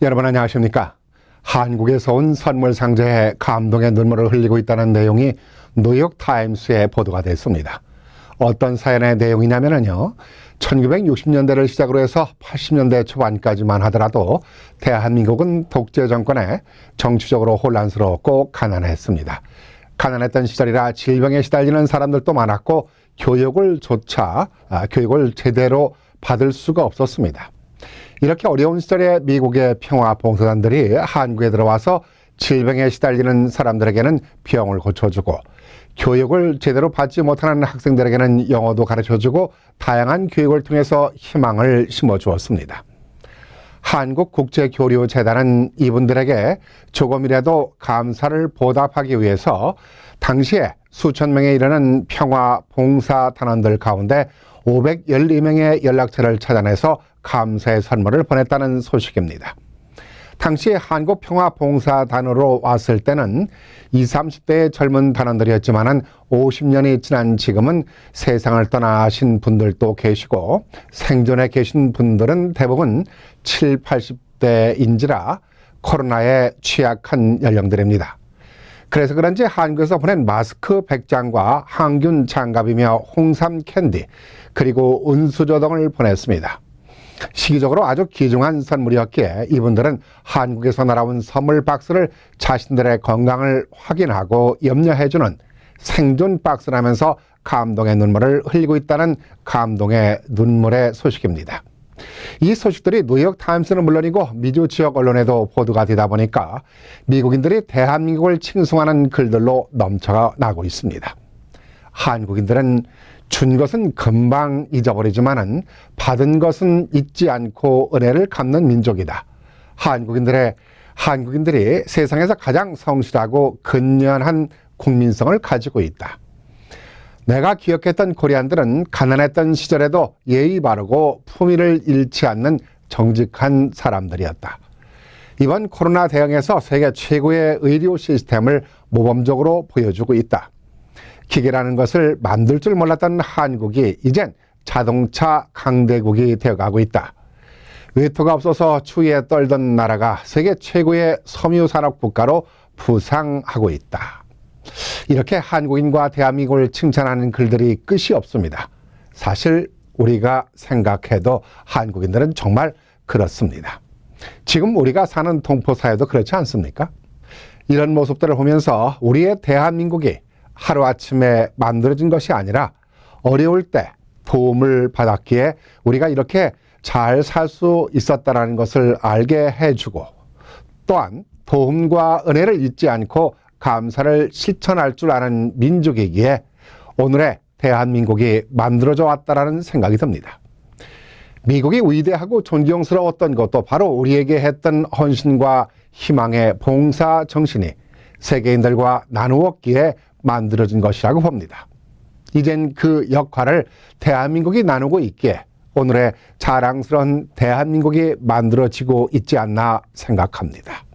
여러분 안녕하십니까? 한국에서 온 선물 상자에 감동의 눈물을 흘리고 있다는 내용이 뉴욕 타임스에 보도가 됐습니다. 어떤 사연의 내용이냐면요. 1960년대를 시작으로 해서 80년대 초반까지만 하더라도 대한민국은 독재 정권에 정치적으로 혼란스러웠고 가난했습니다. 가난했던 시절이라 질병에 시달리는 사람들도 많았고 교육을 조차 아, 교육을 제대로 받을 수가 없었습니다. 이렇게 어려운 시절에 미국의 평화 봉사단들이 한국에 들어와서 질병에 시달리는 사람들에게는 병을 고쳐주고 교육을 제대로 받지 못하는 학생들에게는 영어도 가르쳐주고 다양한 교육을 통해서 희망을 심어주었습니다. 한국국제교류재단은 이분들에게 조금이라도 감사를 보답하기 위해서 당시에 수천 명에 이르는 평화 봉사 단원들 가운데 512명의 연락처를 찾아내서 감사의 선물을 보냈다는 소식입니다. 당시 한국 평화 봉사 단으로 왔을 때는 20, 30대의 젊은 단원들이었지만은 50년이 지난 지금은 세상을 떠나신 분들도 계시고 생존에 계신 분들은 대부분 7, 80대인지라 코로나에 취약한 연령들입니다. 그래서 그런지 한국에서 보낸 마스크 100장과 항균 장갑이며 홍삼 캔디 그리고 은수저 등을 보냈습니다. 시기적으로 아주 귀중한 선물이었기에 이분들은 한국에서 날아온 선물 박스를 자신들의 건강을 확인하고 염려해주는 생존 박스라면서 감동의 눈물을 흘리고 있다는 감동의 눈물의 소식입니다. 이 소식들이 뉴욕 타임스는 물론이고 미주 지역 언론에도 보도가 되다 보니까 미국인들이 대한민국을 칭송하는 글들로 넘쳐나고 있습니다. 한국인들은 준 것은 금방 잊어버리지만은 받은 것은 잊지 않고 은혜를 갚는 민족이다. 한국인들의 한국인들이 세상에서 가장 성실하고 근면한 국민성을 가지고 있다. 내가 기억했던 코리안들은 가난했던 시절에도 예의 바르고 품위를 잃지 않는 정직한 사람들이었다. 이번 코로나 대응에서 세계 최고의 의료 시스템을 모범적으로 보여주고 있다. 기계라는 것을 만들 줄 몰랐던 한국이 이젠 자동차 강대국이 되어가고 있다. 외토가 없어서 추위에 떨던 나라가 세계 최고의 섬유산업 국가로 부상하고 있다. 이렇게 한국인과 대한민국을 칭찬하는 글들이 끝이 없습니다. 사실 우리가 생각해도 한국인들은 정말 그렇습니다. 지금 우리가 사는 동포사회도 그렇지 않습니까? 이런 모습들을 보면서 우리의 대한민국이 하루아침에 만들어진 것이 아니라 어려울 때 도움을 받았기에 우리가 이렇게 잘 살 수 있었다라는 것을 알게 해주고 또한 도움과 은혜를 잊지 않고 감사를 실천할 줄 아는 민족이기에 오늘의 대한민국이 만들어져 왔다라는 생각이 듭니다. 미국이 위대하고 존경스러웠던 것도 바로 우리에게 했던 헌신과 희망의 봉사 정신이 세계인들과 나누었기에 만들어진 것이라고 봅니다. 이젠 그 역할을 대한민국이 나누고 있기에 오늘의 자랑스러운 대한민국이 만들어지고 있지 않나 생각합니다.